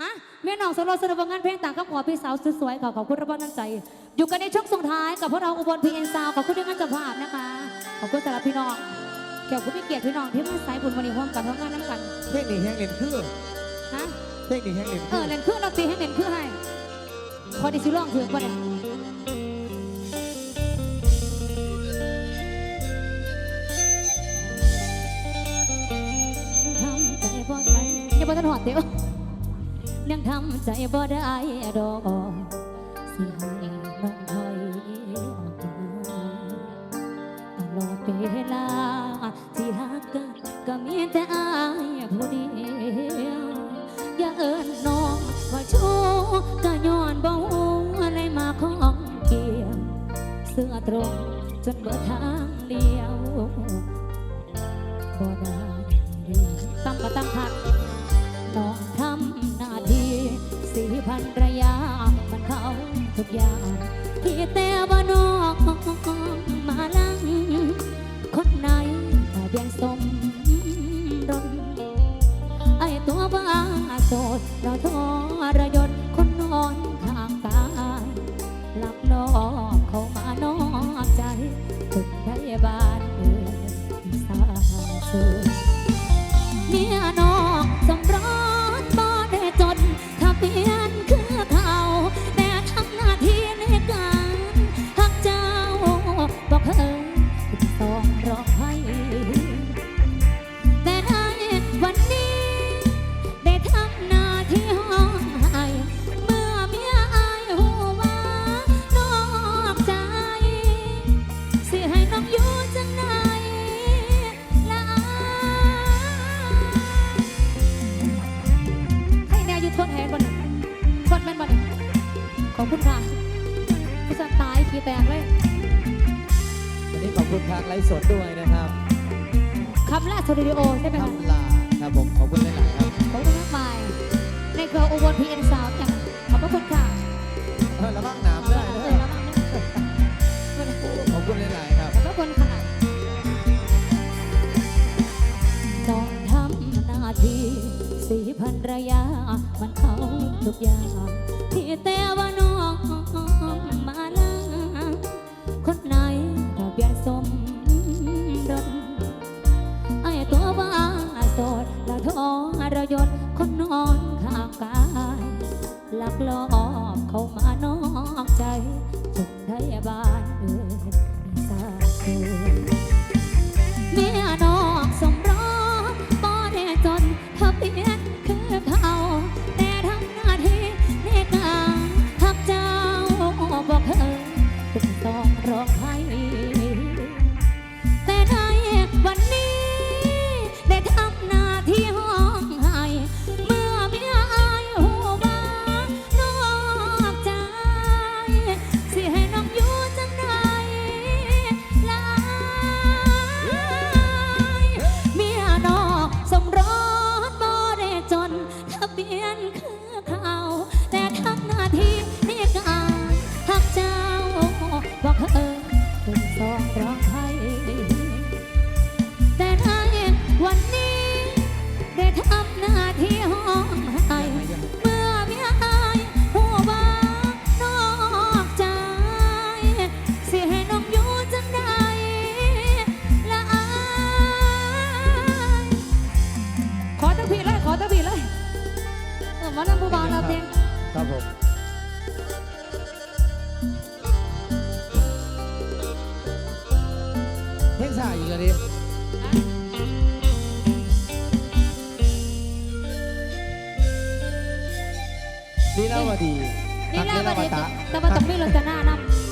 อะแม่น้องสโลสนบงานเพลงต่างกับขอพี่สาวสวยๆขอขอบคุณรับน้ำใจ อยู่กันในช่วงส่งท้ายกับพวกเราอุบลพีเอ็นซาวขอบคุณด้วยงานเจัภาพนะคะ ขอบคุณสำหรับพี่น้องเกี่ยวกับพี่เกียรติพี่น้องที่มาสายบุญวันนี้พร้อมกันทำงานน้ำกันเพลงนี้แห้งเล่นคือฮะเพลงนี้แห้งเล่นเอคืออเล่นเครื่องดนตรีให้เล่นเครื่องให้พอดีสิร้องถึงปะเนี่ยทำใจบ่ได้อย่าบ่ทันหอดเดี๋ยว ยังทำใจบ่ได้ดอกสิให้น้องถอยออกมาตลอดเวลาที่หักกันก็มีแต่อายผู้เดียวอย่าเอิ้นน้องว่าชู้ก็ย้อนบ่ฮู้อะไรมาของเกี่ยวเสื้อตรงจนเบิดทางเดียว ทุกอย่าง ที่แต่ว่านอกมาลัง คนไหนถ้าเบียงสมรนไอตัวบ้าโสดเราทรยศคนนอนข้างกายหลับนอกเข้ามานอน อบคุณค่ะผู้สัตว์ตายขี้แตกเลยวันนี้ขอบคุณทางไลฟ์สดด้วยนะครับคำแรกสตูดิโอใช่ไหมคะทำลาครับผมขอบคุณหลายๆครับขอบคุณมากมายในเครืออุบลพีเอ็นสาวอย่างขอบพระคุณค่ะเออระวังน้ำด้วยเอนะอแล้วมันขอบคุณหลายๆครับขอบพระคุณค่ะต้องทำหน้าที่สี่พันระยะมันเข้าทุกอย่างที่แต่ว่าน้ อนข้างกายลักลอบเข้ามานอกใจจนไทยบ้านเอ่ยสาสู เออหมาลำผู้บาวเราเพลงครับผมเพลงสาอีกแล้วดิลีลาวดีลีลาวดีตะแต่ว่าต้องมีรจนานำ